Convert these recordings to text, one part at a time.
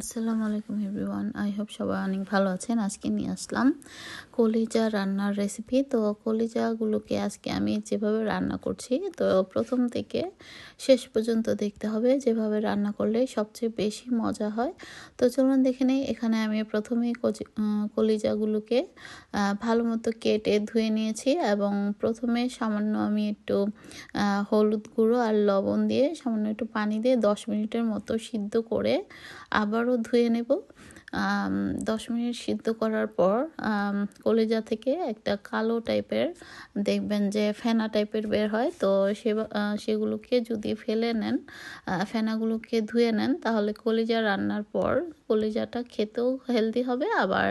আসসালামু আলাইকুম everyone. I hope সবাই অনেক ভালো আছেন। আজকে নিয়ে আসলাম কলিজা রান্নার রেসিপি তো কলিজাগুলোকে আজকে আমি যেভাবে রান্না করছি, তো প্রথম থেকে শেষ পর্যন্ত দেখতে হবে যেভাবে রান্না করলে সবচেয়ে বেশি মজা হয়। তো চলুন দেখে নেই, এখানে আমি প্রথমেই কলিজাগুলোকে ভালো মতো কেটে ধুয়ে নিয়েছি এবং প্রথমে সামান্য আমি একটু হলুদ গুঁড়ো আর লবণ দিয়ে সামান্য একটু পানি দিয়ে দশ মিনিটের মতো সিদ্ধ করে আবার আবারও ধুয়ে নেব। দশ মিনিট সিদ্ধ করার পর কলেজা থেকে একটা কালো টাইপের, দেখবেন যে ফেনা টাইপের বের হয়, তো সে সেগুলোকে যদি ফেলে নেন ফেনাগুলোকে ধুয়ে নেন, তাহলে কলিজা রান্নার পর কলিজাটা খেতেও হেলদি হবে, আবার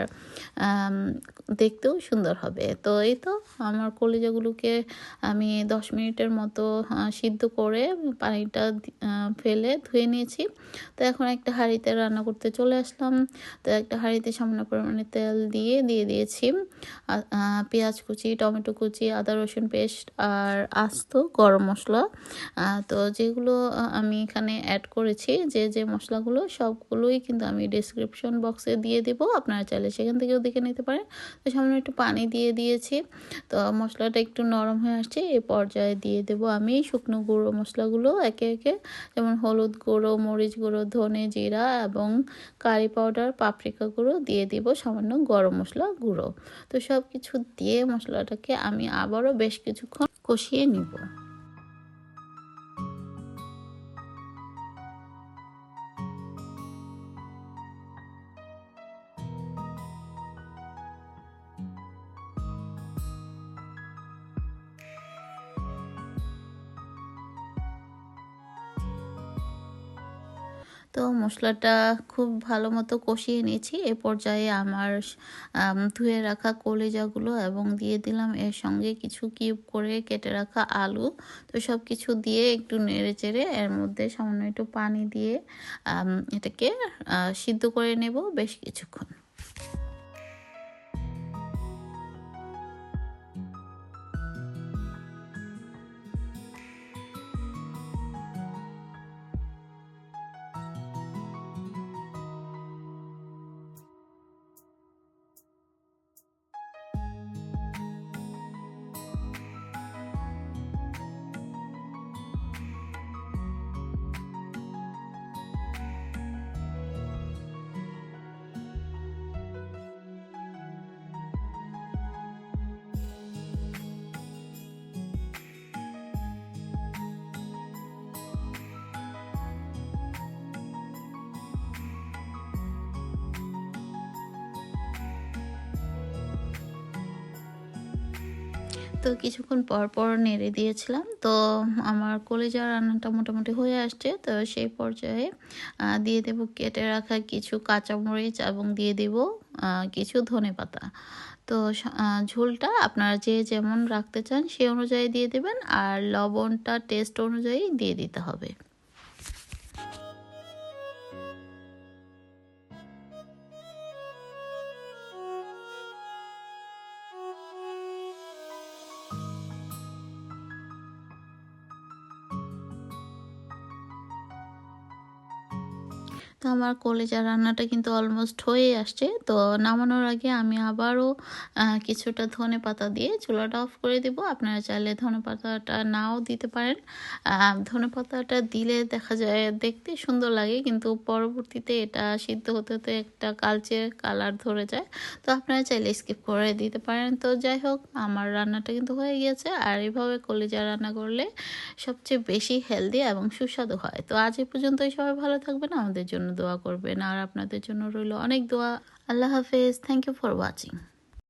দেখতেও সুন্দর হবে। তো এই তো আমার কলিজাগুলোকে আমি দশ মিনিটের মতো সিদ্ধ করে পানিটা ফেলে ধুয়ে নিয়েছি। তো এখন একটা হাঁড়িতে রান্না করতে চলে আসলাম। তো একটা হাঁড়িতে সামান্য পরিমাণে তেল দিয়ে দিয়ে দিয়েছি। পেঁয়াজ কুচি, টমেটো কুচি, আদা, রসুন পেস্ট আর আস্ত গরম মশলা। তো যেগুলো আমি এখানে অ্যাড করেছি, যে যে মশলাগুলো সবগুলোই কিন্তু আমি ডিসক্রিপশন বক্সে দিয়ে দিব। আপনারা চাইলে সেখান থেকেও দেখে নিতে পারেন। তো সামান্য একটু পানি দিয়ে দিয়েছি। তো মশলাটা একটু নরম হয়ে আসছে এই পর্যায়ে দিয়ে দেব আমি শুকনো গুঁড়ো মশলাগুলো একে একে। যেমন হলুদ গুঁড়ো, মরিচ গুঁড়ো, ধনে জিরা এবং কারি পাউডার পাপরিকা গুঁড়ো দিয়ে দিব সামান্য গরম মশলা গুঁড়ো। তো সব কিছু দিয়ে মশলাটাকে আমি আবারও বেশ কিছুক্ষণ কষিয়ে নিব। তো মশলাটা খুব ভালো মতো কষিয়ে নিয়েছি। এ পর্যায়ে আমার ধুয়ে রাখা কলিজাগুলো এবং দিয়ে দিলাম এর সঙ্গে কিছু কিউব করে কেটে রাখা আলু। তো সব কিছু দিয়ে একটু নেড়ে চেড়ে এর মধ্যে সামান্য একটু পানি দিয়ে এটাকে সিদ্ধ করে নেব বেশ কিছুক্ষণ। তো কিছুক্ষণ পর পর নেড়ে দিয়েছিলাম। তো আমার কলেজা রান্নাটা মোটামুটি হয়ে আসছে। তো সেই পর্যায়ে দিয়ে দেব কেটে রাখা কিছু কাঁচামরিচ এবং দিয়ে দেব কিছু ধনে পাতা। তো ঝোলটা আপনারা যে যেমন রাখতে চান, সে অনুযায়ী দিয়ে দেবেন আর লবণটা টেস্ট অনুযায়ী দিয়ে দিতে হবে। তো আমার কলেজা রান্নাটা কিন্তু অলমোস্ট হয়ে আসছে। তো নামানোর আগে আমি আবারও কিছুটা ধনে পাতা দিয়ে চুলাটা অফ করে দেব। আপনারা চাইলে ধনে পাতাটা নাও দিতে পারেন। ধনে পাতাটা দিলে দেখা যায় দেখতে সুন্দর লাগে, কিন্তু পরবর্তীতে এটা সিদ্ধ হতে হতে একটা কালচে কালার ধরে যায়। তো আপনারা চাইলে স্কিপ করে দিতে পারেন। তো যাই হোক, আমার রান্নাটা কিন্তু হয়ে গিয়েছে। আর এইভাবে কলেজা রান্না করলে সবচেয়ে বেশি হেলদি এবং সুস্বাদু হয়। তো আজ এই পর্যন্তই। সবাই ভালো থাকবেন। আমাদের জন্য দোয়া করবেন আর আপনাদের জন্য রইল অনেক দোয়া। আল্লাহ হাফেজ। Thank you for watching